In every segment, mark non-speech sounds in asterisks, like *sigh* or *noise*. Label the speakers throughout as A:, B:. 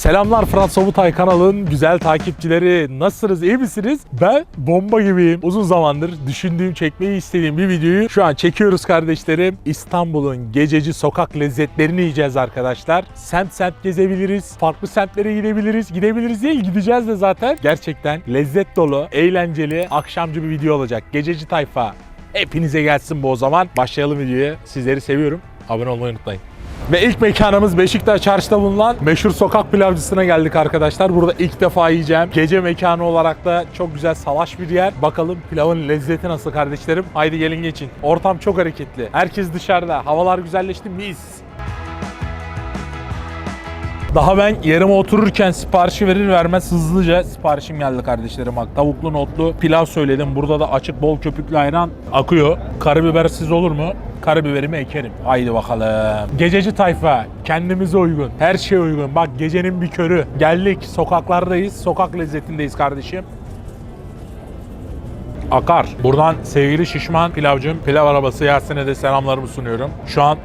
A: Selamlar Fırat Sobutay kanalın güzel takipçileri. Nasılsınız? iyi misiniz? Ben bomba gibiyim. Uzun zamandır düşündüğüm, çekmeyi istediğim bir videoyu şu an çekiyoruz kardeşlerim. İstanbul'un gececi sokak lezzetlerini yiyeceğiz arkadaşlar. Semt semt gezebiliriz. Farklı semtlere gidebiliriz. Gidebiliriz değil, gideceğiz de zaten. Gerçekten lezzet dolu, eğlenceli, akşamcı bir video olacak. Gececi tayfa. Hepinize gelsin bu o zaman. Başlayalım videoya. Sizleri seviyorum. Abone olmayı unutmayın. Ve ilk mekanımız Beşiktaş Çarşı'da bulunan meşhur sokak pilavcısına geldik arkadaşlar. Burada ilk defa yiyeceğim. Gece mekanı olarak da çok güzel salaş bir yer. Bakalım pilavın lezzeti nasıl kardeşlerim. Haydi gelin geçin. Ortam çok hareketli. Herkes dışarıda. Havalar güzelleşti. Mis. Daha ben yerime otururken siparişi verir vermez hızlıca siparişim geldi kardeşlerim. Bak tavuklu notlu pilav söyledim. Burada da açık bol köpüklü ayran akıyor. Karabibersiz olur mu? Karabiberimi ekerim. Haydi bakalım. Gececi tayfa kendimize uygun. Her şeye uygun. Bak gecenin bir körü. Geldik sokaklardayız. Sokak lezzetindeyiz kardeşim. Akar. Buradan sevgili şişman pilavcım, pilav arabası Yasin'e de selamlarımı sunuyorum. Şu an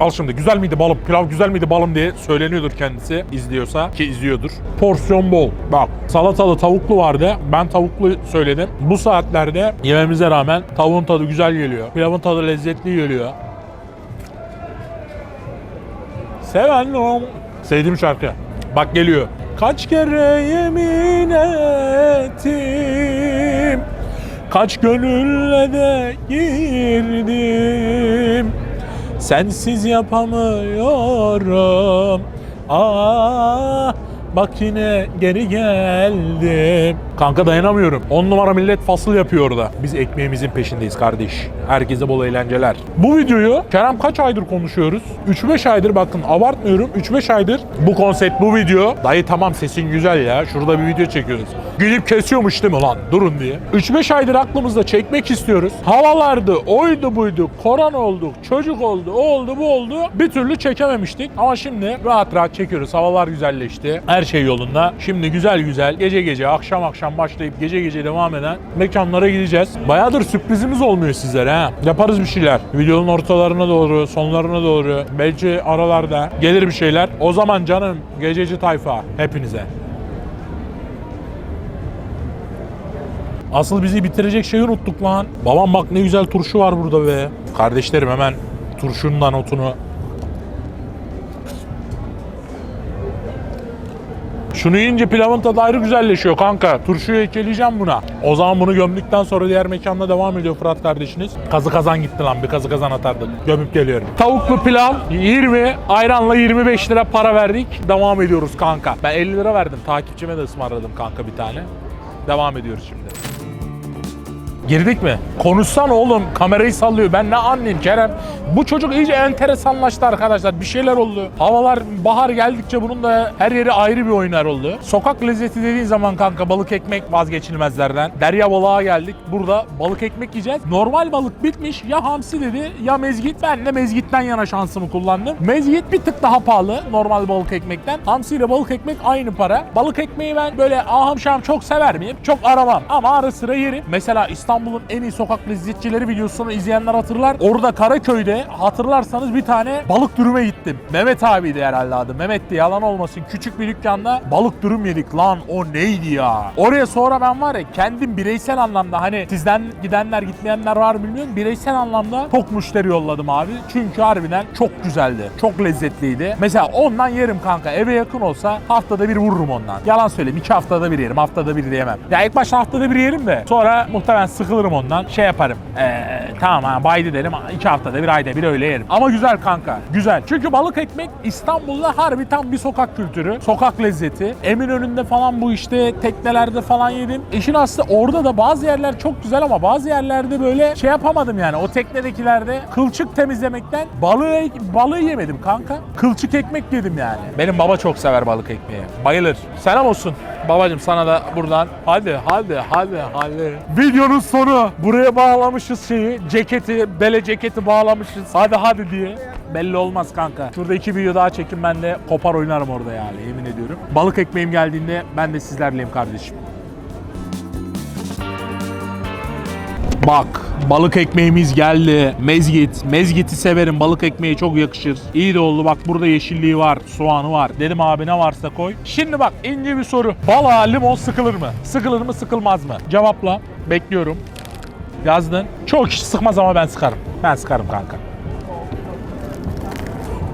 A: Al şimdi güzel miydi balım, pilav güzel miydi balım diye söyleniyordur kendisi izliyorsa ki izliyordur. Porsiyon bol. Bak salatalı tavuklu vardı. Ben tavuklu söyledim. Bu saatlerde yememize rağmen tavuğun tadı güzel geliyor. Pilavın tadı lezzetli geliyor. Seven Sevdiğim şarkı. Bak geliyor. Kaç kere yemin ettim Kaç gönülle de girdim Sensiz yapamıyorum. Ah bak yine geri geldim Kanka dayanamıyorum. 10 numara millet fasıl yapıyor orada. Biz ekmeğimizin peşindeyiz kardeş. Herkese bol eğlenceler. Bu videoyu Kerem kaç aydır konuşuyoruz? 3-5 aydır bakın abartmıyorum. 3-5 aydır bu konsept bu video. Dayı tamam sesin güzel ya. Şurada bir video çekiyoruz. Gülüp kesiyormuş değil mi lan? Durun diye. 3-5 aydır aklımızda çekmek istiyoruz. Havalardı, oydu buydu, koran olduk, çocuk oldu, o oldu bu oldu. Bir türlü çekememiştik. Ama şimdi rahat rahat çekiyoruz. Havalar güzelleşti. Her şey yolunda. Şimdi güzel güzel gece gece akşam akşam başlayıp gece gece devam eden mekanlara gideceğiz. Bayağıdır sürprizimiz olmuyor sizlere ha. Yaparız bir şeyler. Videonun ortalarına doğru, sonlarına doğru, belki aralarda gelir bir şeyler. O zaman canım gececi tayfa hepinize. Asıl bizi bitirecek şeyi unuttuk lan. Babam bak ne güzel turşu var burada be. Kardeşlerim hemen turşundan otunu Şunu yiyince pilavın tadı ayrı güzelleşiyor kanka. Turşuyu ekleyeceğim buna. O zaman bunu gömdükten sonra diğer mekanda devam ediyor Fırat kardeşiniz. Kazı kazan gitti lan. Bir kazı kazan atardık. Gömüp geliyorum. Tavuklu pilav 20, ayranla 25 lira para verdik. Devam ediyoruz kanka. Ben 50 lira verdim. Takipçime de ısmarladım kanka bir tane. Devam ediyoruz şimdi. Girdik mi? Konuşsan oğlum kamerayı sallıyor. Ben ne anlayayım Kerem? Bu çocuk iyice enteresanlaştı arkadaşlar. Bir şeyler oldu. Havalar bahar geldikçe bunun da her yeri ayrı bir oynar oldu. Sokak lezzeti dediğin zaman kanka balık ekmek vazgeçilmezlerden. Derya balığa geldik. Burada balık ekmek yiyeceğiz. Normal balık bitmiş. Ya hamsi dedi ya mezgit. Ben de mezgitten yana şansımı kullandım. Mezgit bir tık daha pahalı normal balık ekmekten. Hamsi ile balık ekmek aynı para. Balık ekmeği ben böyle aham şaham çok sever miyim? Çok aramam. Ama ara sıra yerim. Mesela İstanbul'un en iyi sokak lezzetçileri videosunu izleyenler hatırlar. Orada Karaköy'de hatırlarsanız bir tane balık dürüme gittim. Mehmet abiydi herhalde adı. Mehmet'ti yalan olmasın. Küçük bir dükkanda balık dürüm yedik lan. O neydi ya? Oraya sonra ben var ya kendim bireysel anlamda hani sizden gidenler gitmeyenler var mı bilmiyorum. Bireysel anlamda çok müşteri yolladım abi. Çünkü harbiden çok güzeldi. Çok lezzetliydi. Mesela ondan yerim kanka. Eve yakın olsa haftada bir vururum ondan. Yalan söyleyeyim. iki haftada bir yerim. Haftada bir yemem. Ya ilk başta haftada bir yerim de sonra muhtemelen sıkılırım ondan. Şey yaparım. Ee, tamam ha baydı derim. iki haftada bir ayda bir öyle yerim. Ama güzel kanka. Güzel. Çünkü balık ekmek İstanbul'da harbi tam bir sokak kültürü. Sokak lezzeti. Eminönü'nde falan bu işte teknelerde falan yedim. İşin aslı orada da bazı yerler çok güzel ama bazı yerlerde böyle şey yapamadım yani. O teknedekilerde kılçık temizlemekten balığı balığı yemedim kanka. Kılçık ekmek yedim yani. Benim baba çok sever balık ekmeği. Bayılır. Selam olsun. Babacım sana da buradan hadi hadi hadi hadi. Videonun sonu. Buraya bağlamışız şeyi. Ceketi, bele ceketi bağlamışız. Hadi hadi diye. Belli olmaz kanka. Şurada iki video daha çekin ben de kopar oynarım orada yani yemin ediyorum. Balık ekmeğim geldiğinde ben de sizlerleyim kardeşim. Bak Balık ekmeğimiz geldi. Mezgit. Mezgit'i severim. Balık ekmeği çok yakışır. İyi de oldu. Bak burada yeşilliği var. Soğanı var. Dedim abi ne varsa koy. Şimdi bak ince bir soru. Balığa limon sıkılır mı? Sıkılır mı sıkılmaz mı? Cevapla. Bekliyorum. Yazdın. Çok kişi sıkmaz ama ben sıkarım. Ben sıkarım kanka.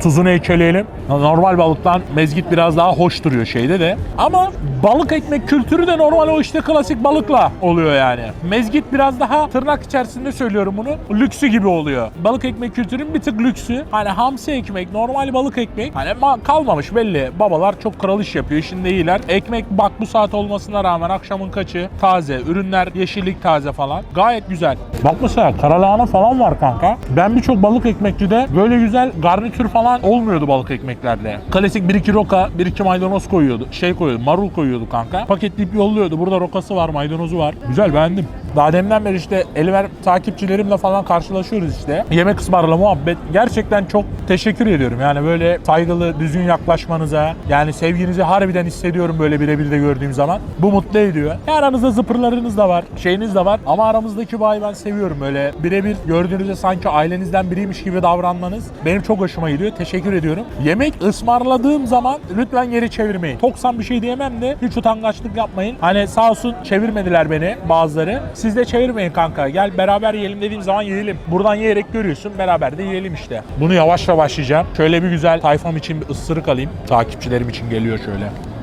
A: Tuzunu ekleyelim. Normal balıktan mezgit biraz daha hoş duruyor şeyde de. Ama balık ekmek kültürü de normal o işte klasik balıkla oluyor yani. Mezgit biraz daha tırnak içerisinde söylüyorum bunu. Lüksü gibi oluyor. Balık ekmek kültürünün bir tık lüksü. Hani hamsi ekmek, normal balık ekmek. Hani ma- kalmamış belli. Babalar çok kral iş yapıyor. İşinde iyiler. Ekmek bak bu saat olmasına rağmen akşamın kaçı taze. Ürünler yeşillik taze falan. Gayet güzel. Bak mesela karalahana falan var kanka. Ben birçok balık ekmekçide böyle güzel garnitür falan olmuyordu balık ekmeklerde. Klasik 1-2 roka, 1-2 maydanoz koyuyordu. Şey koyuyordu, marul koyuyordu kanka. Paketleyip yolluyordu. Burada rokası var, maydanozu var. Güzel beğendim. Daha demden beri işte Elver takipçilerimle falan karşılaşıyoruz işte. Yemek ısmarla muhabbet. Gerçekten çok teşekkür ediyorum. Yani böyle saygılı, düzgün yaklaşmanıza, yani sevginizi harbiden hissediyorum böyle birebir de gördüğüm zaman. Bu mutlu ediyor. Ya aranızda zıpırlarınız da var, şeyiniz de var. Ama aramızdaki bağı ben seviyorum. Böyle birebir gördüğünüzde sanki ailenizden biriymiş gibi davranmanız benim çok hoşuma gidiyor. Teşekkür ediyorum. Yemek ısmarladığım zaman lütfen geri çevirmeyin. Toksan bir şey diyemem de hiç utangaçlık yapmayın. Hani sağ olsun çevirmediler beni bazıları. Siz de çevirmeyin kanka. Gel beraber yiyelim dediğim zaman yiyelim. Buradan yiyerek görüyorsun. Beraber de yiyelim işte. Bunu yavaşla başlayacağım. Şöyle bir güzel tayfam için bir ısırık alayım. Takipçilerim için geliyor şöyle.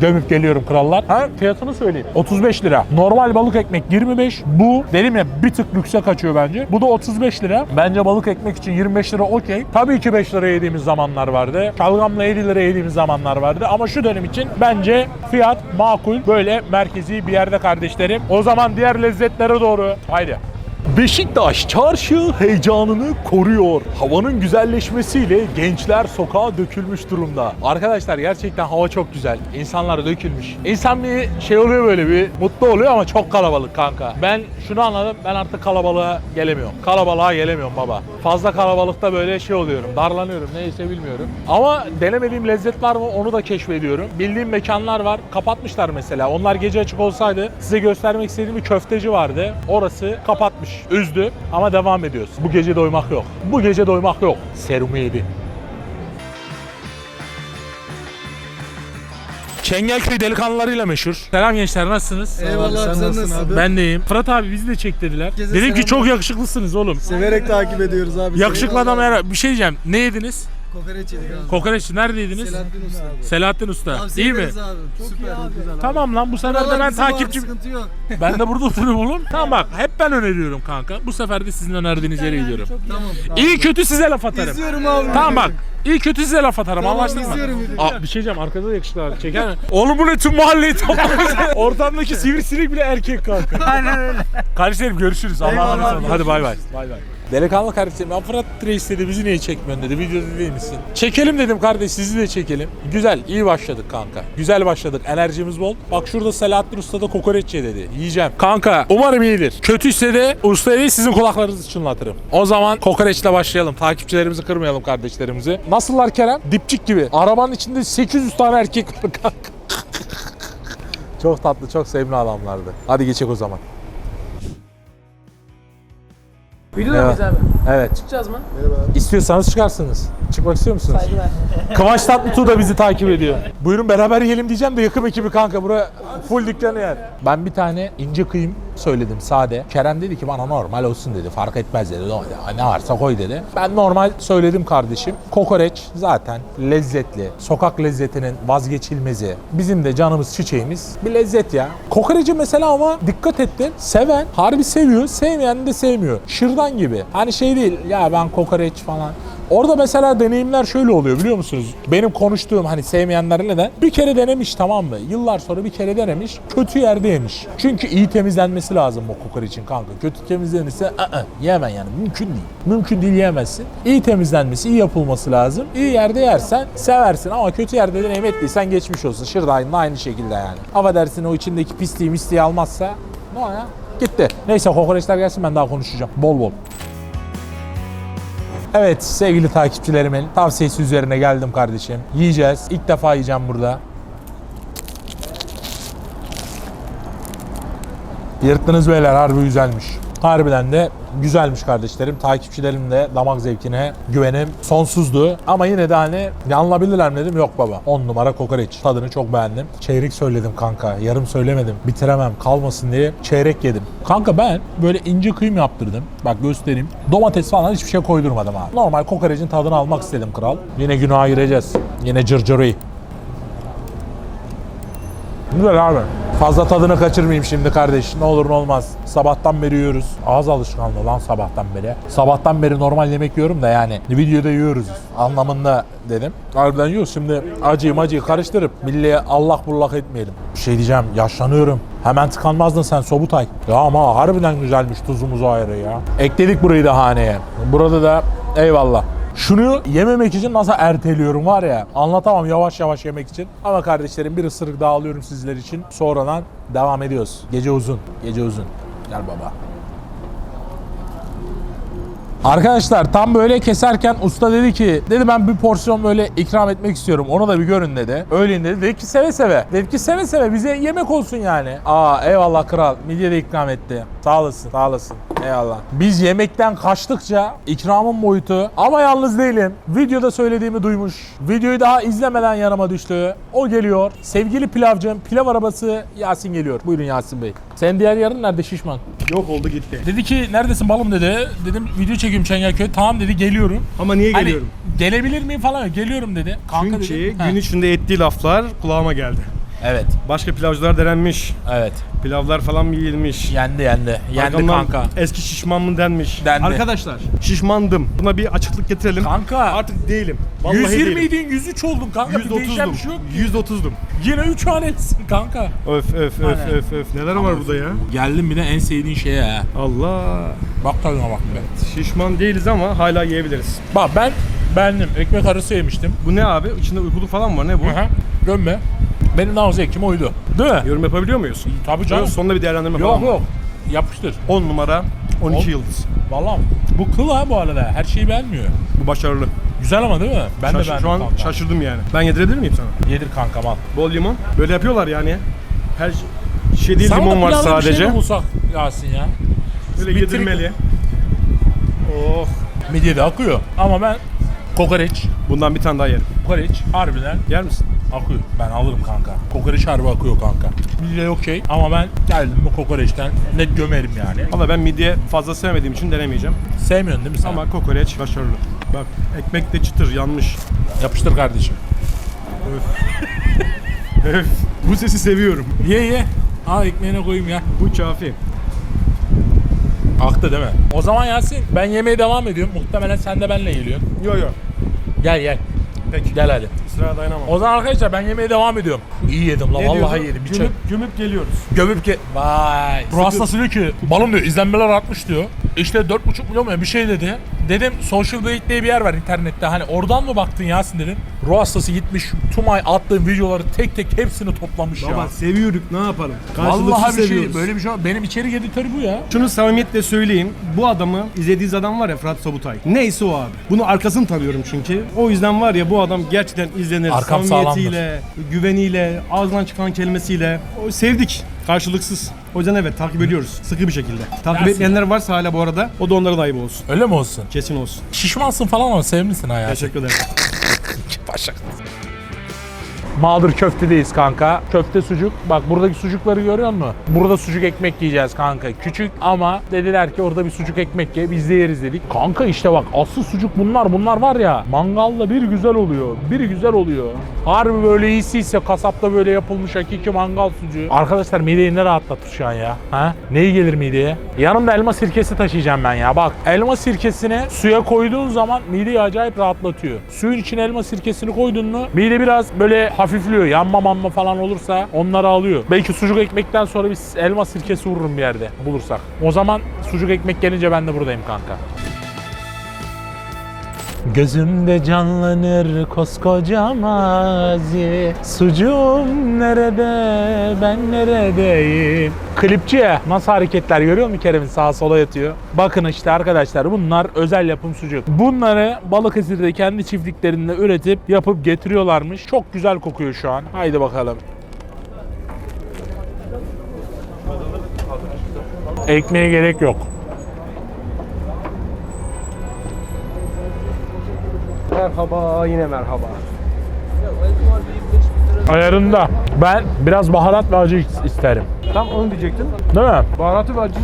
A: Gömüp geliyorum krallar. Ha fiyatını söyleyeyim. 35 lira. Normal balık ekmek 25. Bu dedim ya bir tık lükse kaçıyor bence. Bu da 35 lira. Bence balık ekmek için 25 lira okey. Tabii ki 5 lira yediğimiz zamanlar vardı. Şalgamla 7 lira yediğimiz zamanlar vardı. Ama şu dönem için bence fiyat makul. Böyle merkezi bir yerde kardeşlerim. O zaman diğer lezzetlere doğru. Haydi. Beşiktaş çarşı heyecanını koruyor. Havanın güzelleşmesiyle gençler sokağa dökülmüş durumda. Arkadaşlar gerçekten hava çok güzel. İnsanlar dökülmüş. İnsan bir şey oluyor böyle bir mutlu oluyor ama çok kalabalık kanka. Ben şunu anladım. Ben artık kalabalığa gelemiyorum. Kalabalığa gelemiyorum baba. Fazla kalabalıkta böyle şey oluyorum. Darlanıyorum. Neyse bilmiyorum. Ama denemediğim lezzet var mı onu da keşfediyorum. Bildiğim mekanlar var. Kapatmışlar mesela. Onlar gece açık olsaydı size göstermek istediğim bir köfteci vardı. Orası kapatmış. Üzdü ama devam ediyoruz. Bu gece doymak yok. Bu gece doymak yok. Serumu yedi. Çengelköy delikanlılarıyla meşhur. Selam gençler nasılsınız?
B: Eyvallah
C: Sen
B: sen,
C: nasılsın
B: nasılsın?
C: abi?
A: Ben de iyiyim. Fırat abi bizi de çek dediler.
B: Herkese
A: Dedim ki çok yakışıklısınız oğlum.
C: Severek takip ediyoruz abi.
A: Yakışıklı adam her bir şey diyeceğim. Ne yediniz?
B: Kokoreç yedik abi.
A: Kokoreç neredeydiniz?
B: Selahattin Usta.
A: Selahattin Usta.
B: Tavsiye
A: İyi mi?
B: ederiz Abi. Çok iyi abi.
A: Tamam lan bu sefer de ben.
B: Sıkıntı yok. *laughs*
A: Ben de burada oturuyorum oğlum. *laughs* Tamam bak hep ben öneriyorum kanka. Bu sefer de sizin önerdiğiniz yere gidiyorum.
B: Tamam.
A: İyi kötü size laf atarım.
B: İzliyorum abi.
A: Tamam bak. İyi kötü size laf atarım
B: Tamam,
A: anlaştık mı?
B: izliyorum, izliyorum.
A: Aa, bir şey diyeceğim arkada da yakışıklı çeker mi? Oğlum bu ne tüm mahalleyi toplamış. *laughs* Ortamdaki sivrisinek bile erkek kanka.
B: Aynen öyle.
A: Kardeşlerim görüşürüz. Allah'a emanet olun. Hadi bay bay. Bay bay. Delikanlı kardeşim ben Fırat Reis dedi bizi niye çekmiyorsun dedi videoda değil misin? Çekelim dedim kardeş sizi de çekelim. Güzel iyi başladık kanka. Güzel başladık enerjimiz bol. Bak şurada Selahattin Usta da kokoreç ye dedi. Yiyeceğim. Kanka umarım iyidir. Kötüyse de usta değil sizin kulaklarınızı çınlatırım. O zaman kokoreçle başlayalım. Takipçilerimizi kırmayalım kardeşlerimizi. Nasıllar Kerem? Dipçik gibi. Arabanın içinde 800 tane erkek var kanka. *laughs* çok tatlı, çok sevimli adamlardı. Hadi geçek o zaman.
D: Videoda
A: Evet.
D: mıyız abi?
A: Evet.
D: Çıkacağız mı?
A: İstiyorsanız çıkarsınız. Çıkmak istiyor musunuz?
D: Saygılar. *laughs*
A: Kıvanç Tatlıtuğ da bizi takip ediyor. Buyurun beraber yiyelim diyeceğim de yakım ekibi kanka. Bura full dükkanı yer. Ben bir tane ince kıyım söyledim sade. Kerem dedi ki bana normal olsun dedi. Fark etmez dedi. Ne varsa koy dedi. Ben normal söyledim kardeşim. Kokoreç zaten lezzetli. Sokak lezzetinin vazgeçilmezi. Bizim de canımız çiçeğimiz bir lezzet ya. Kokoreci mesela ama dikkat ettin. Seven harbi seviyor. Sevmeyen de sevmiyor. Şırdan gibi. Hani şey değil ya ben kokoreç falan. Orada mesela deneyimler şöyle oluyor biliyor musunuz? Benim konuştuğum hani sevmeyenlerle de bir kere denemiş tamam mı? Yıllar sonra bir kere denemiş. Kötü yerde yemiş. Çünkü iyi temizlenmesi lazım o kokoreçin kanka. Kötü temizlenirse ı-ı, yiyemem yani. Mümkün değil. Mümkün değil yiyemezsin. İyi temizlenmesi, iyi yapılması lazım. İyi yerde yersen seversin ama kötü yerde deneyim ettiysen geçmiş olsun. Şırdaynın aynı şekilde yani. Affedersin o içindeki pisliği misliği almazsa ne o ya? Gitti. Neyse kokoreçler gelsin ben daha konuşacağım. Bol bol. Evet sevgili takipçilerimin tavsiyesi üzerine geldim kardeşim. Yiyeceğiz. İlk defa yiyeceğim burada. Yırttınız beyler harbi güzelmiş. Harbiden de güzelmiş kardeşlerim. Takipçilerim de damak zevkine güvenim sonsuzdu. Ama yine de hani yanılabilirler mi dedim. Yok baba. 10 numara kokoreç. Tadını çok beğendim. Çeyrek söyledim kanka. Yarım söylemedim. Bitiremem kalmasın diye çeyrek yedim. Kanka ben böyle ince kıyım yaptırdım. Bak göstereyim. Domates falan hiçbir şey koydurmadım ha. Normal kokorecin tadını almak istedim kral. Yine günaha gireceğiz. Yine cırcırı. Güzel abi. Fazla tadını kaçırmayayım şimdi kardeş. Ne olur ne olmaz. Sabahtan beri yiyoruz. Ağız alışkanlığı lan sabahtan beri. Sabahtan beri normal yemek yiyorum da yani videoda yiyoruz anlamında dedim. Harbiden yiyoruz. Şimdi acıyı macıyı karıştırıp milleye Allah bullak etmeyelim. Bir şey diyeceğim yaşlanıyorum. Hemen tıkanmazdın sen Sobutay. Ya ama harbiden güzelmiş tuzumuz ayrı ya. Ekledik burayı da haneye. Burada da eyvallah. Şunu yememek için nasıl erteliyorum var ya anlatamam yavaş yavaş yemek için. Ama kardeşlerim bir ısırık daha alıyorum sizler için. Sonradan devam ediyoruz. Gece uzun. Gece uzun. Gel baba. Arkadaşlar tam böyle keserken usta dedi ki dedi ben bir porsiyon böyle ikram etmek istiyorum. Onu da bir görün dedi. Öyle dedi. Dedi ki seve seve. Dedi ki seve seve bize yemek olsun yani. Aa eyvallah kral. Midye de ikram etti. Sağ olasın. Sağ olasın. Eyvallah. Biz yemekten kaçtıkça ikramın boyutu ama yalnız değilim. Videoda söylediğimi duymuş. Videoyu daha izlemeden yanıma düştü. O geliyor. Sevgili pilavcım, pilav arabası Yasin geliyor. Buyurun Yasin Bey. Sen diğer yarın nerede şişman?
C: Yok oldu gitti.
A: Dedi ki neredesin balım dedi. Dedim video çekiyorum Çengelköy. Tamam dedi geliyorum.
C: Ama niye
A: Hani,
C: geliyorum?
A: gelebilir miyim falan. Geliyorum dedi. Kanka
C: Çünkü
A: dedim. Ha.
C: gün içinde ettiği laflar kulağıma geldi.
A: Evet.
C: Başka pilavcılar denenmiş.
A: Evet.
C: Pilavlar falan yiyilmiş.
A: Yendi yendi. Yendi
C: Arkamdan
A: kanka.
C: Eski şişman mı denmiş.
A: Dendi.
C: Arkadaşlar şişmandım. Buna bir açıklık getirelim.
A: Kanka.
C: Artık değilim. Vallahi
A: 120
C: değilim.
A: idin 103 oldun kanka. Bir değişen bir şey yok.
C: 130'dum.
A: Yine 3 hanesin kanka.
C: Öf öf öf
A: Aynen.
C: öf öf. Neler var burada ya?
A: Geldim bir de en sevdiğin şeye ha.
C: Allah.
A: Bak tadına bak be.
C: Şişman değiliz ama hala yiyebiliriz.
A: Bak ben beğendim. Ekmek arası yemiştim.
C: Bu ne abi? İçinde uykuluk falan var. Ne bu?
A: Aha. Dönme. Benim daha zevkime uydu. Değil mi?
C: Yorum yapabiliyor muyuz?
A: Tabii canım.
C: Sonunda bir değerlendirme
A: Yok
C: falan mı?
A: yok. Yapıştır.
C: 10 numara 12
A: On-
C: yıldız.
A: Vallahi bu kıl ha bu arada. Her şeyi beğenmiyor.
C: Bu başarılı.
A: Güzel ama değil mi? Ben de
C: Şaş-
A: beğendim
C: şu an
A: kanka.
C: şaşırdım yani. Ben yedirebilir miyim sana?
A: Yedir kankam al.
C: Bol limon. Böyle yapıyorlar yani. Her şey değil
A: Sana
C: limon var
A: pilavda bir
C: sadece.
A: şey mi bulsak Yasin ya?
C: Böyle
A: Bitirik-
C: yedirmeli. Oh.
A: Midye de akıyor. Ama ben kokoreç,
C: Bundan bir tane daha yerim.
A: kokoreç harbiden
C: Yer misin?
A: Akıyor. Ben alırım kanka. Kokoreç harbi akıyor kanka. Midye okey ama ben geldim mi kokoreçten net gömerim yani.
C: Valla ben midye fazla sevmediğim için denemeyeceğim.
A: Sevmiyorsun değil mi sen?
C: Ama kokoreç başarılı. Bak ekmek de çıtır yanmış.
A: Yapıştır kardeşim.
C: Öf. *laughs* Bu sesi seviyorum.
A: Ye ye. Al ekmeğine koyayım ya.
C: Bu kafi.
A: Aktı değil mi? O zaman Yasin ben yemeğe devam ediyorum. Muhtemelen sen de benle geliyorsun.
C: Yo yo.
A: Gel gel.
C: Peki.
A: Gel hadi.
C: Sıra dayanamam.
A: O zaman arkadaşlar ben yemeğe devam ediyorum. İyi yedim la
C: Ne
A: vallahi
C: diyorsun?
A: yedim. Bir çay-
C: Gömüp, gömüp geliyoruz.
A: Gömüp ki vay. Hastası diyor ki balım diyor izlenmeler artmış diyor. İşte 4,5 milyon mu bir şey dedi. Dedim Social Blade diye bir yer var internette. Hani oradan mı baktın Yasin dedim. Ruh hastası gitmiş tüm ay attığım videoları tek tek hepsini toplamış ya.
C: Baba seviyoruz ne yapalım?
A: Vallahi bir
C: Karşılıksız
A: şey
C: seviyoruz.
A: böyle bir şey var. Benim içerik editörü bu ya.
C: Şunu samimiyetle söyleyeyim. Bu adamı izlediğiniz adam var ya Fırat Sobutay. Neyse o abi. Bunu arkasını tanıyorum çünkü. O yüzden var ya bu adam gerçekten izlenir.
A: Arkam
C: samimiyetiyle, güveniyle, ağzından çıkan kelimesiyle. O sevdik. Karşılıksız. O yüzden evet takip ediyoruz. Sıkı bir şekilde. Takip
A: Yasin.
C: etmeyenler varsa hala bu arada o da onların ayıbı olsun.
A: Öyle mi olsun?
C: Kesin olsun.
A: Şişmansın falan ama sevimlisin ha ya.
C: Teşekkür ederim.
A: pasa. Mağdur köftedeyiz kanka. Köfte sucuk. Bak buradaki sucukları görüyor musun? Burada sucuk ekmek yiyeceğiz kanka. Küçük ama dediler ki orada bir sucuk ekmek ye biz de yeriz dedik. Kanka işte bak asıl sucuk bunlar. Bunlar var ya mangalla bir güzel oluyor. Bir güzel oluyor. Harbi böyle iyisiyse kasapta böyle yapılmış hakiki mangal sucuğu. Arkadaşlar mideyi ne rahatlatır şu an ya? Ha? Neyi gelir mideye? Yanımda elma sirkesi taşıyacağım ben ya. Bak elma sirkesini suya koyduğun zaman mideyi acayip rahatlatıyor. Suyun içine elma sirkesini koydun mu mide biraz böyle hafifliyor. Yanma manma falan olursa onları alıyor. Belki sucuk ekmekten sonra bir elma sirkesi vururum bir yerde bulursak. O zaman sucuk ekmek gelince ben de buradayım kanka. Gözümde canlanır koskoca mazi. Sucuğum nerede ben neredeyim? Klipçi nasıl hareketler görüyor musun Kerem'in? Sağa sola yatıyor. Bakın işte arkadaşlar bunlar özel yapım sucuk. Bunları Balıkesir'de kendi çiftliklerinde üretip yapıp getiriyorlarmış. Çok güzel kokuyor şu an. Haydi bakalım. Ekmeğe gerek yok.
C: Merhaba yine merhaba.
A: Ayarında. Ben biraz baharat ve acı isterim.
C: Tam onu diyecektim.
A: Değil mi?
C: Baharatı ve acısı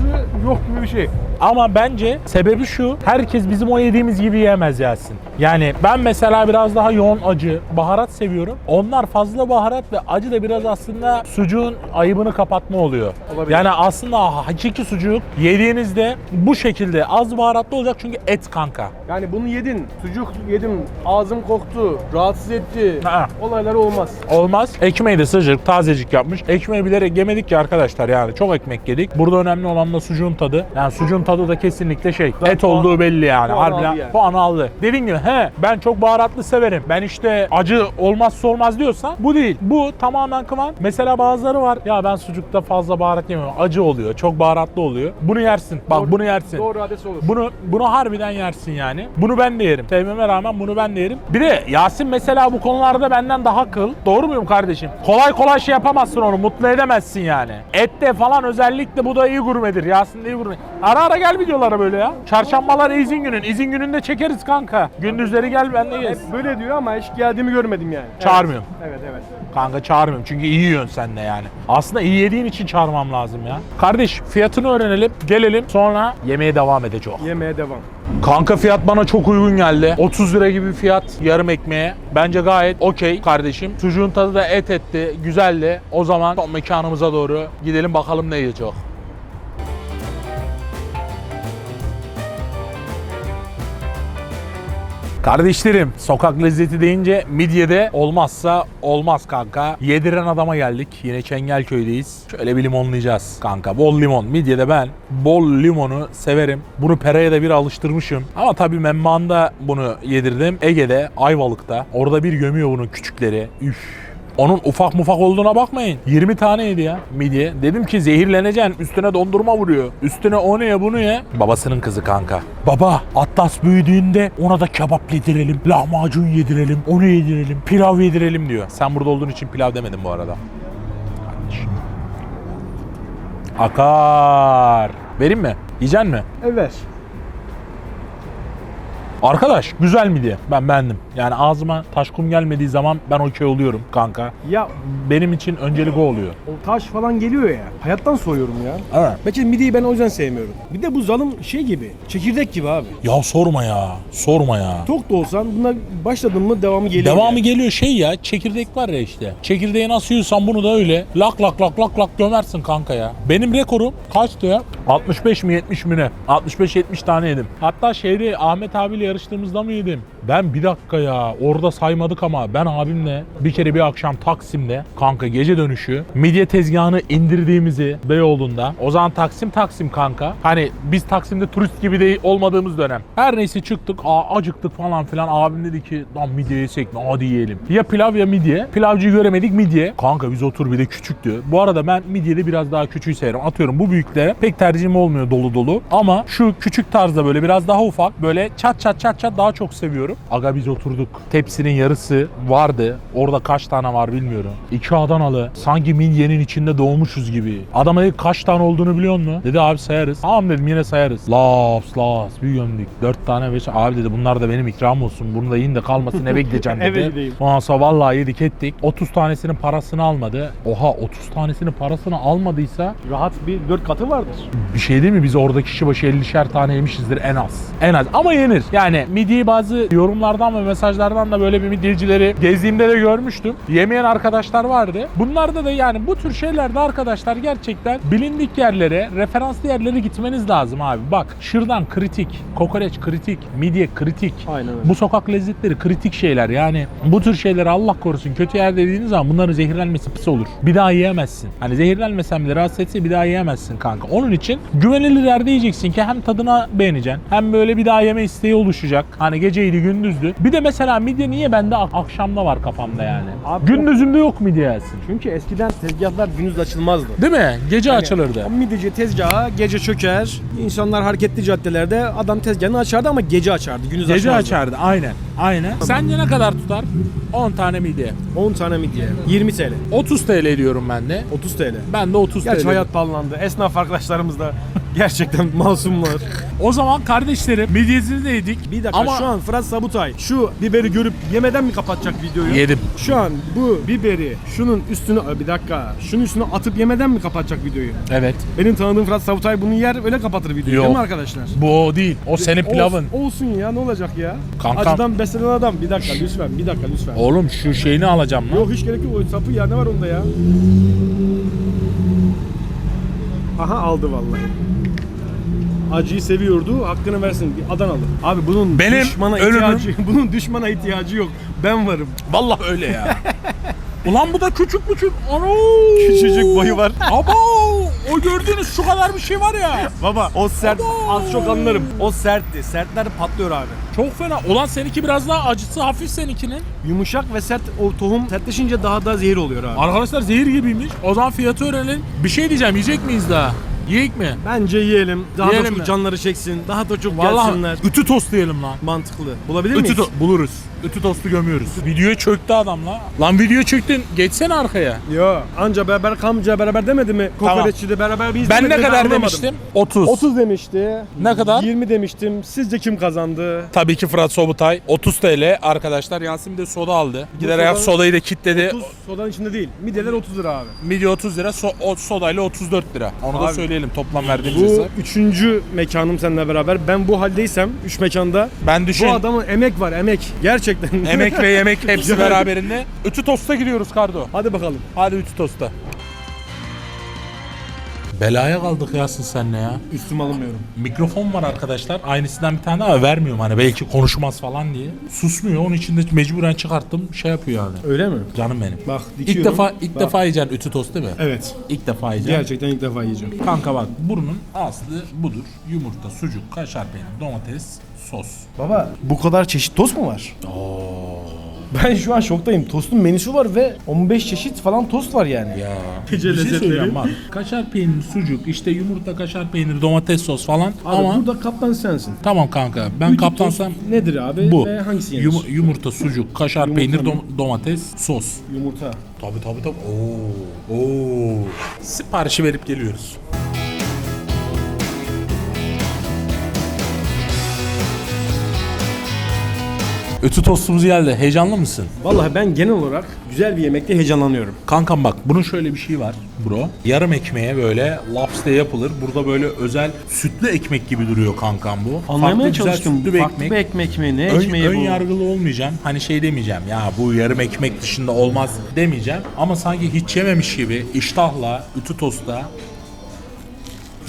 C: yok gibi bir şey.
A: Ama bence sebebi şu. Herkes bizim o yediğimiz gibi yiyemez Yasin. Yani ben mesela biraz daha yoğun acı, baharat seviyorum. Onlar fazla baharat ve acı da biraz aslında sucuğun ayıbını kapatma oluyor.
C: Olabilir.
A: Yani aslında hakiki sucuk yediğinizde bu şekilde az baharatlı olacak çünkü et kanka.
C: Yani bunu yedin, sucuk yedim, ağzım koktu, rahatsız etti.
A: Ha.
C: Olayları olmaz.
A: Olmaz. Ekmeği de sıcak, tazecik yapmış. Ekmeği bilerek yemedik ki arkadaşlar yani. Çok ekmek yedik. Burada önemli olan da sucuğun tadı. Yani sucuğun tadı da kesinlikle şey.
C: Zaten
A: et olduğu belli yani.
C: puan
A: Harbiden
C: aldı yani.
A: puan aldı. Dediğin gibi he ben çok baharatlı severim. Ben işte acı olmazsa olmaz diyorsan bu değil. Bu tamamen kıvam. Mesela bazıları var. Ya ben sucukta fazla baharat yemiyorum. Acı oluyor. Çok baharatlı oluyor. Bunu yersin. Bak
C: Doğru-
A: bunu yersin.
C: Doğru adres olur.
A: Bunu bunu harbiden yersin yani. Bunu ben de yerim. Sevmeme rağmen bunu ben de yerim. Bir de Yasin mesela bu konularda benden daha kıl. Doğru muyum kardeşim? Kolay kolay şey yapamazsın onu. Mutlu edemezsin yani. Ette falan özellikle bu da iyi gurmedir. Yasin de iyi gurme. Ara ara gel videolara böyle ya. Çarşambalar izin günün. İzin gününde çekeriz kanka. Gündüzleri gel benle gez.
C: Hep böyle diyor ama hiç geldiğimi görmedim yani.
A: Çağırmıyorum.
C: Evet, evet. evet.
A: Kanka çağırmıyorum çünkü iyi yiyorsun sen de yani. Aslında iyi yediğin için çağırmam lazım ya. Kardeş fiyatını öğrenelim. Gelelim sonra yemeğe devam edeceğiz.
C: Yemeğe devam.
A: Kanka fiyat bana çok uygun geldi. 30 lira gibi fiyat yarım ekmeğe. Bence gayet okey kardeşim. Sucuğun tadı da et etti. Güzeldi. O zaman mekanımıza doğru gidelim bakalım ne yiyecek. Kardeşlerim sokak lezzeti deyince midyede olmazsa olmaz kanka. Yediren adama geldik. Yine Çengelköy'deyiz. Şöyle bir limonlayacağız kanka. Bol limon. Midyede ben bol limonu severim. Bunu Pera'ya da bir alıştırmışım. Ama tabii Memman'da bunu yedirdim. Ege'de, Ayvalık'ta. Orada bir gömüyor bunun küçükleri. Üf. Onun ufak mufak olduğuna bakmayın. 20 tane yedi ya midye. Dedim ki zehirleneceksin. Üstüne dondurma vuruyor. Üstüne onu ye bunu ye. Babasının kızı kanka. Baba Atlas büyüdüğünde ona da kebap yedirelim. Lahmacun yedirelim. Onu yedirelim. Pilav yedirelim diyor. Sen burada olduğun için pilav demedim bu arada. Akar. Vereyim mi? Yiyeceksin mi?
C: Evet.
A: Arkadaş güzel mi diye ben beğendim. Yani ağzıma taş kum gelmediği zaman ben okey oluyorum kanka.
C: Ya
A: Benim için öncelik o oluyor.
C: o taş falan geliyor ya. Hayattan soğuyorum ya.
A: Evet.
C: Belki midiyi ben o yüzden sevmiyorum. Bir de bu zalım şey gibi, çekirdek gibi abi.
A: Ya sorma ya. Sorma ya.
C: Tok da olsan buna başladın mı devamı geliyor.
A: Devamı
C: yani.
A: geliyor şey ya çekirdek var ya işte. Çekirdeği nasıl yiyorsan bunu da öyle. Lak lak lak lak lak gömersin kanka ya. Benim rekorum kaçtı ya? 65 mi 70 mi ne? 65-70 tane yedim. Hatta şeyde Ahmet abiyle yarıştığımızda mı? Ben bir dakika ya orada saymadık ama ben abimle bir kere bir akşam Taksim'de kanka gece dönüşü midye tezgahını indirdiğimizi Beyoğlu'nda. O zaman Taksim Taksim kanka. Hani biz Taksim'de turist gibi değil olmadığımız dönem. Her neyse çıktık aa, acıktık falan filan. Abim dedi ki lan midye yesek mi hadi yiyelim. Ya pilav ya midye. Pilavcıyı göremedik midye. Kanka biz otur bir de küçüktü. Bu arada ben midyede biraz daha küçüğü severim. Atıyorum bu büyüklere pek tercihim olmuyor dolu dolu. Ama şu küçük tarzda böyle biraz daha ufak böyle çat çat çat çat daha çok seviyorum. Aga biz oturduk. Tepsinin yarısı vardı. Orada kaç tane var bilmiyorum. İki Adanalı. Sanki midyenin içinde doğmuşuz gibi. Adam dedi kaç tane olduğunu biliyor musun? Dedi abi sayarız. Tamam dedim yine sayarız. Laps laps bir gömdük. Dört tane beş. Abi dedi bunlar da benim ikram olsun. Bunu da yiyin de kalmasın eve gideceğim *laughs* dedi.
C: Eve gideyim.
A: Ondan sonra vallahi yedik ettik. 30 tanesinin parasını almadı. Oha 30 tanesinin parasını almadıysa
C: Rahat bir dört katı vardır.
A: bir şey değil mi? Biz orada kişi başı 50'şer tane yemişizdir en az. En az. Ama yenir. Yani midyeyi bazı yorumlardan ve mesajlardan da böyle bir midyecileri gezdiğimde de görmüştüm. Yemeyen arkadaşlar vardı. Bunlarda da yani bu tür şeylerde arkadaşlar gerçekten bilindik yerlere, referanslı yerlere gitmeniz lazım abi. Bak şırdan kritik, kokoreç kritik, midye kritik.
C: Aynen öyle.
A: Bu sokak lezzetleri kritik şeyler. Yani bu tür şeyleri Allah korusun kötü yer dediğiniz zaman bunların zehirlenmesi pis olur. Bir daha yiyemezsin. Hani zehirlenmesen bile rahatsız etse bir daha yiyemezsin kanka. Onun için güvenilir yerde yiyeceksin ki hem tadına beğeneceksin hem böyle bir daha yeme isteği oluşacak. Hani geceydi gündüzdü. Bir de mesela midye niye bende ak- akşamda var kafamda yani.
C: Abi-
A: Gündüzümde yok midye yersin.
C: Çünkü eskiden tezgahlar gündüz açılmazdı.
A: Değil mi? Gece açılırdı.
C: O midyeci tezgahı gece çöker. İnsanlar hareketli caddelerde adam tezgahını açardı ama gece açardı. Gündüz
A: Gece
C: açmazdı.
A: açardı aynen. Aynen. Sence ne kadar tutar? 10 tane midye.
C: 10 tane midye. 20 TL.
A: 30 TL diyorum ben de.
C: 30 TL.
A: Ben de 30
C: Gerçi
A: TL.
C: hayat pahalandı. Esnaf arkadaşlarımız da Gerçekten masumlar.
A: O zaman kardeşlerim midyesini de yedik.
C: Bir dakika
A: Ama
C: şu an Fırat Sabutay şu biberi görüp yemeden mi kapatacak videoyu?
A: Yedim.
C: Şu an bu biberi şunun üstüne bir dakika şunun üstüne atıp yemeden mi kapatacak videoyu?
A: Evet.
C: Benim tanıdığım Fırat Sabutay bunu yer öyle kapatır videoyu
A: Yok.
C: değil mi arkadaşlar?
A: Bu o değil. O senin pilavın.
C: Olsun, olsun ya ne olacak ya?
A: Kankam.
C: Acıdan beslenen adam. Bir dakika lütfen bir dakika lütfen.
A: Oğlum şu şeyini alacağım lan.
C: Yok hiç gerek yok o sapı ya ne var onda ya? Aha aldı vallahi. Acıyı seviyordu, hakkını versin. Bir Adanalı. Abi bunun
A: Benim
C: düşmana
A: ölümüm-
C: ihtiyacı, *laughs* bunun düşmana ihtiyacı yok. Ben varım.
A: Vallahi öyle ya. *laughs* Ulan bu da küçük küçük. Ano.
C: Küçücük boyu var. *laughs*
A: Aba o gördüğünüz şu kadar bir şey var ya.
C: Baba o sert,
A: Abo!
C: az çok anlarım. O sertti. Sertler patlıyor abi.
A: Çok fena. Ulan seninki biraz daha acısı hafif seninkinin.
C: Yumuşak ve sert o tohum sertleşince daha da zehir oluyor abi.
A: Arkadaşlar zehir gibiymiş. O zaman fiyatı öğrenelim. Bir şey diyeceğim. Yiyecek miyiz daha? Yiyek mi?
C: Bence yiyelim. Daha
A: Yiyelim
C: da çok
A: mi?
C: canları çeksin. Daha da çok
A: Vallahi
C: gelsinler.
A: ütü tost diyelim lan.
C: Mantıklı. Bulabilir
A: Ütü
C: miyiz?
A: to- buluruz. Ütü tostu gömüyoruz. Videoya çöktü adam la. Lan video çöktün. Geçsene arkaya.
C: Yo anca beraber kamca beraber demedi mi?
A: Tamam.
C: Kokoreççide beraber biz
A: Ben ne kadar
C: Anlamadım.
A: demiştim? 30.
C: 30 demişti.
A: Ne kadar?
C: 20 demiştim. Sizce kim kazandı?
A: Tabii ki Fırat Sobutay. 30 TL arkadaşlar. Yasin de soda aldı. Giderek
C: soda-
A: sodayı da kitledi.
C: 30 sodanın içinde değil. Midyeler 30 lira abi.
A: Midye 30 lira, so- o sodayla 34 lira. Onu da
C: Abi,
A: söyleyelim toplam verdiğimiz
C: Bu
A: hesap.
C: üçüncü mekanım seninle beraber. Ben bu haldeysem 3 mekanda
A: Ben düşün.
C: bu adamın emek var emek. Gerçekten. *laughs*
A: Emek ve yemek *laughs* hepsi beraberinde. Ütü tosta gidiyoruz Kardo.
C: Hadi bakalım.
A: Hadi ütü tosta. Belaya kaldık Yasin senle ya.
C: Üstüme alınmıyorum.
A: Mikrofon var arkadaşlar. Aynısından bir tane daha vermiyorum hani belki konuşmaz falan diye. Susmuyor. Onun için de mecburen çıkarttım. Şey yapıyor yani.
C: Öyle mi?
A: Canım benim.
C: Bak
A: İlk
C: dikiyorum.
A: defa ilk
C: Bak.
A: defa yiyeceksin ütü tost değil mi?
C: Evet.
A: İlk defa yiyeceksin.
C: Gerçekten ilk defa yiyeceğim.
A: Kanka bak bunun aslı budur. Yumurta, sucuk, kaşar peynir, domates, sos.
C: Baba bu kadar çeşit tost mu var? Ben şu an şoktayım. Tostun menüsü var ve 15 çeşit falan tost var yani.
A: Ya.
C: Gece
A: bir şey
C: lezzetleri.
A: söyleyeceğim bak. Kaşar peynir, sucuk, işte yumurta, kaşar peynir, domates sos falan.
C: Abi
A: Ama
C: burada kaptan sensin.
A: tamam kanka. Ben
C: Bütün
A: kaptansam
C: tost nedir abi
A: bu.
C: ve hangisi yenir?
A: Yum- yumurta, sucuk, kaşar
C: Yumurta
A: peynir,
C: mı?
A: dom- domates, sos.
C: Yumurta.
A: Tabi tabi tabi. Oo. Oo. Siparişi verip geliyoruz. Ütü tostumuz geldi. Heyecanlı mısın?
C: Vallahi ben genel olarak güzel bir yemekte heyecanlanıyorum.
A: Kankam bak bunun şöyle bir şey var bro. Yarım ekmeğe böyle lobster yapılır. Burada böyle özel sütlü ekmek gibi duruyor kankam bu.
C: Anlamaya
A: Farklı güzel
C: çalıştım.
A: bir
C: Farklı
A: ekmek.
C: bir ekmek mi? Ne
A: Ön,
C: ekmeği
A: ön
C: bu?
A: yargılı olmayacağım. Hani şey demeyeceğim ya bu yarım ekmek dışında olmaz demeyeceğim. Ama sanki hiç yememiş gibi iştahla, ütü tosta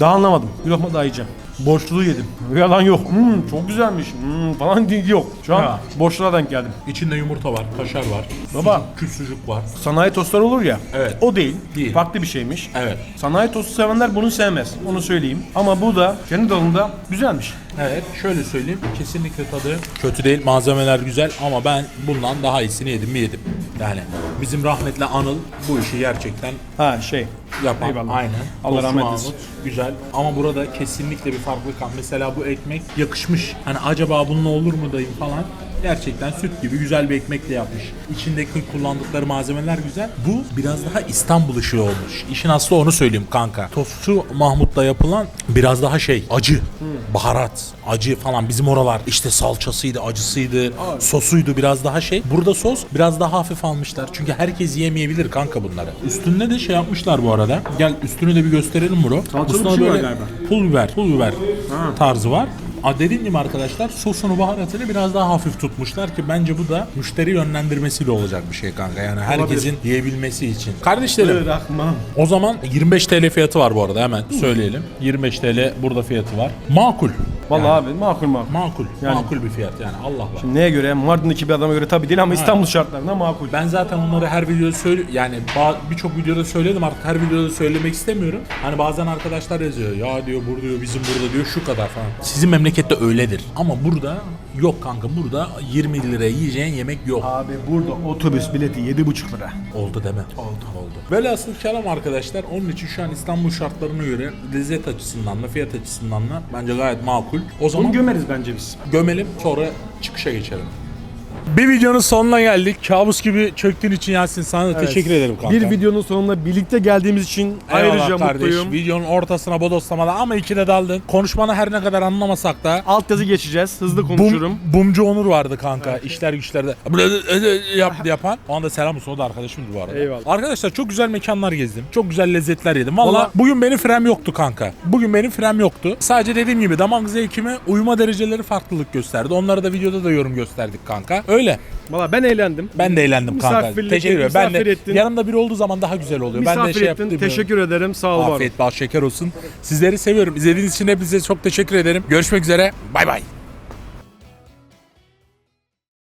C: Daha anlamadım. Bir lokma daha yiyeceğim. Borçluluğu yedim. Yalan yok. Hmm, çok güzelmiş. Hmm, falan değil yok. Şu an
A: Ha.
C: boşluğa denk geldim.
A: içinde yumurta var, kaşar var.
C: Baba.
A: Sucuk, küp sucuk var.
C: Sanayi tostlar olur ya.
A: Evet.
C: O değil.
A: Değil.
C: Farklı bir şeymiş.
A: Evet.
C: Sanayi tostu sevenler bunu sevmez. Onu söyleyeyim. Ama bu da kendi dalında güzelmiş.
A: Evet şöyle söyleyeyim kesinlikle tadı kötü değil malzemeler güzel ama ben bundan daha iyisini yedim mi yedim. Yani bizim rahmetli Anıl bu işi gerçekten
C: Ha şey.
A: Yapan
C: Eyvallah.
A: aynen.
C: Allah
A: Tostu
C: rahmet eylesin.
A: Güzel ama burada kesinlikle bir farklılık var. Mesela bu ekmek yakışmış. Hani acaba bununla olur mu dayım falan. Gerçekten süt gibi güzel bir ekmek de yapmış. İçindeki kullandıkları malzemeler güzel. Bu biraz daha İstanbul ışığı olmuş. İşin aslı onu söyleyeyim kanka. Tostu Mahmut'la yapılan biraz daha şey acı. Baharat, acı falan bizim oralar işte salçasıydı, acısıydı, sosuydu biraz daha şey. Burada sos biraz daha hafif almışlar. Çünkü herkes yiyemeyebilir kanka bunları. Üstünde de şey yapmışlar bu arada. Gel üstünü de bir gösterelim bro.
C: Salçalı
A: Üstüne
C: bir şey var
A: böyle
C: galiba.
A: Pul biber, pul biber tarzı var. A dediğim gibi arkadaşlar sosunu baharatını biraz daha hafif tutmuşlar ki bence bu da müşteri yönlendirmesiyle olacak bir şey kanka. Yani herkesin yiyebilmesi için. Kardeşlerim
C: Bırakmam.
A: o zaman 25 TL fiyatı var bu arada hemen söyleyelim. 25 TL burada fiyatı var. Makul.
C: Vallahi abi makul makul.
A: Makul.
C: Yani-
A: Makul bir fiyat yani Allah var.
C: Neye göre? Mardin'deki bir adama göre tabii değil ama İstanbul şartlarında makul.
A: Ben zaten onları her videoda söyle yani ba- birçok videoda söyledim artık her videoda söylemek istemiyorum. Hani bazen arkadaşlar yazıyor ya diyor burada diyor bizim burada diyor şu kadar falan. Sizin memlekette öyledir. Ama burada yok kanka burada 20 liraya yiyeceğin yemek yok.
C: Abi burada otobüs bileti 7,5 lira.
A: Oldu deme. Oldu. Oldu. Böyle asıl kelam arkadaşlar. Onun için şu an İstanbul şartlarına göre lezzet açısından da fiyat açısından da bence gayet makul. O zaman
C: Bunu gömeriz bence biz.
A: gömelim sonra çıkışa geçelim. Bir videonun sonuna geldik. Kabus gibi çöktüğün için Yasin sana da
C: Evet.
A: teşekkür ederim kanka.
C: Bir videonun sonunda birlikte geldiğimiz için ayrıca mutluyum.
A: Videonun ortasına bodoslamadan ama ikide daldın. Konuşmanı her ne kadar anlamasak da
C: Alt yazı geçeceğiz. Hızlı
A: Bum,
C: konuşurum.
A: bumcu Onur vardı kanka. İşler güçlerde yap, yapan. O anda selam olsun o da arkadaşımdı bu arada.
C: Eyvallah.
A: Arkadaşlar çok güzel mekanlar gezdim. Çok güzel lezzetler yedim. Valla
C: Valla-
A: bugün benim frem yoktu kanka. Bugün benim frem yoktu. Sadece dediğim gibi damak zevkime uyuma dereceleri farklılık gösterdi. Onları da videoda da yorum gösterdik kanka. Öyle.
C: Valla ben eğlendim.
A: Ben de eğlendim kanka.
C: Misafirlik-
A: Teşekkür ederim. Ben
C: misafir
A: de
C: ettin.
A: yanımda biri olduğu zaman daha güzel oluyor. ben de
C: Misafir
A: şey
C: ettin.
A: yaptım.
C: Teşekkür ederim. Sağ ol var ol.
A: Afiyet bal şeker olsun. Sizleri seviyorum. İzlediğiniz için hepinize çok teşekkür ederim. Görüşmek üzere. Bay bay.